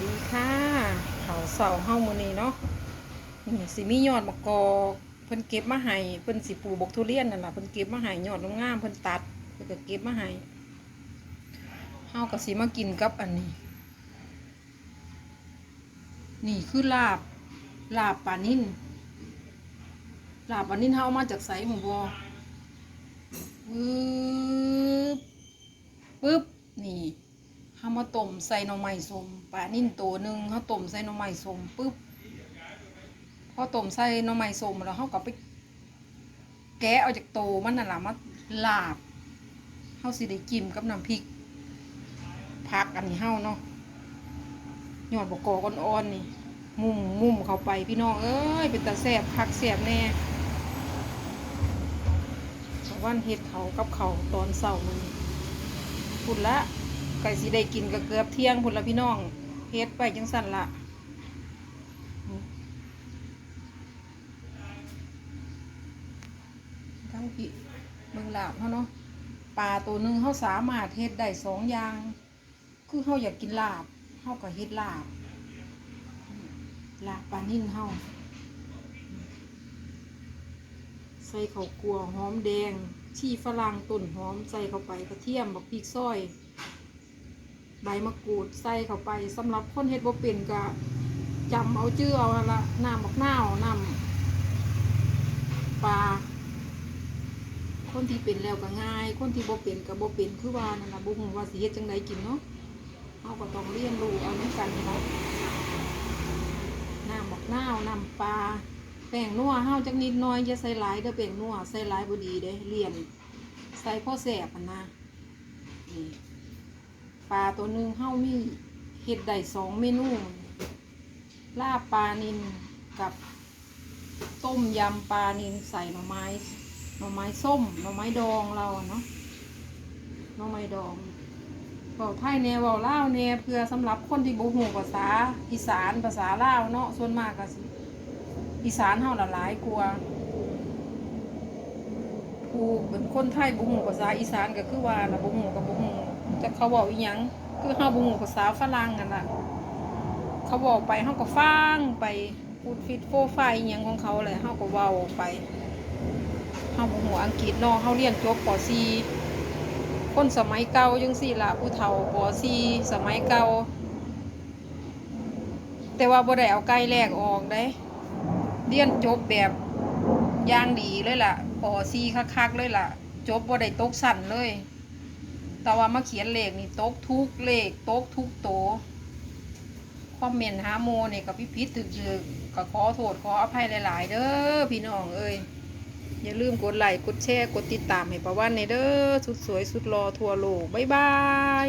ดีค่ะเขาวเสาเฮ้ามือนี้เนาะนี่สิมียอดมะกอกเพิ่นเก็บมาให้เพิ่นสิปลูกบกทุเรียนนั่นล่ะเพิ่นเก็บมาให้ยอดงามๆเพิ่นตัดเพิ่นก็เก็บมาให้เฮาก็สิมากินกับอันนี้ นี่คือลาบลาบปลานิ่นลาบปลานิ่นเฮาเอามาจากไสหมู่บ่ปึ๊บปึ๊บนี่ เฮามาต้มใส่หน่อไม้สมปลานิ่นตัวหนึ่งเฮาต้มใส่หน่อไม้สมปึ๊บพอต้มใส่หน่อไม้สมแล้วเฮาก็ไป แกะเอาจากโตมันนั่นล่ะมาลาบเฮาสิได้จิ้มกับน้ำพริกผักอันนี้เฮาเนาะยอดบกกอกอ่อนๆนี่ มุมมุมเข้าไปพี่น้องเอ้ยเป็นตาแสบคักแสบแน่วบ้านเฮ็ดเขากับเขาตอนเสาร์มันพุ่นละ ไก่สีได้กินก็เกือบเที่ยงพุ่นละพี่น้องเฮ็ดไปจังสั่นละทั้งพี่เมืองลาบเขาเนาะปลาตัวหนึ่งเขาสามารถเฮ็ดได้สองอย่าง คือเขาอยากกินลาบเขาก็เฮ็ดลาบ ลาบปลานิ่นเฮาใส่ข้าวกลัวหอมแดง ชีฝรั่งต้นหอมใส่เข้าไปกระเทียมบักพริกซอย ใบมะกรูดใส่เข้าไปสำหรับคนเฮ็ดบ่เป็นก็จำเอาชื่อเอาละน้ำบักนาวน้ำปลาคนที่เป็นแล้วก็ง่าย คนที่บ่เป็นก็บ่เป็นคือว่านั่นล่ะบ่ฮู้ว่าสิเฮ็ดจังไดกินเนาะเฮาก็ต้องเรียนรู้เอานำกันเนาะน้ำบักนาวน้ำปลาแป้งนัวเฮาจักนิดหน้อยอย่าใส่หลายเด้อแป้งนัวใส่หลายบ่ดีเด้เลี่ยนใส่พ่อแสบอันนะนี่ ปลาตัวหนึ่งเฮามีเฮ็ดได้สองเมนูลาบปลานินกับต้มยำปลานินใส่หน่อไม้หน่อไม้ส้มหน่อไม้ดองเราเนาะหน่อไม้ดองเว้าไทยแน่เว้าลาวแน่เพื่อสำหรับคนที่บ่ฮู้ภาษาอีสานภาษาลาวเนาะส่วนมากก็สิอีสานเฮาน่ะหลายกว่าผู้เป็นคนไทยบ่ฮู้ภาษาอีสานก็คือว่านะบ่ฮู้ก็บ่ฮู้ จักเขาเว้าอีหยังคือเฮาบ่ฮู้ภาษาฝรั่งนั่นน่ะ เขาเว้าไปเฮาก็ฟังไปพูดฟิตโฟไฟอีหยังของเขาแหละเฮาก็เว้าไปเฮาบ่ฮู้อังกฤษเนาะเฮาเรียนจบป .4 คนสมัยเก่าจังสี่ละผู้เฒ่าปอซีสมัยเก่าแต่ว่าบ่ได้เอาไก่แรกออกได้เรียนจบแบบอย่างดีเลยล่ะปอซีคักๆเลยล่ะ จบบ่ได้ตกสั่นเลย แต่ว่ามาเขียนเลขนี่ตกทุกเลขตกทุกโตคอมเมนต์หาโมเนี่ยกับพี่พิษถึกๆก็ขอโทษขออภัยหลาย ๆ เด้อพี่น้องเอ้ยอย่าลืมกดไลค์กดแชร์กดติดตามให้ประวันในเด้อสุดสวยสุดรอทั่วโลกบ๊ายบาย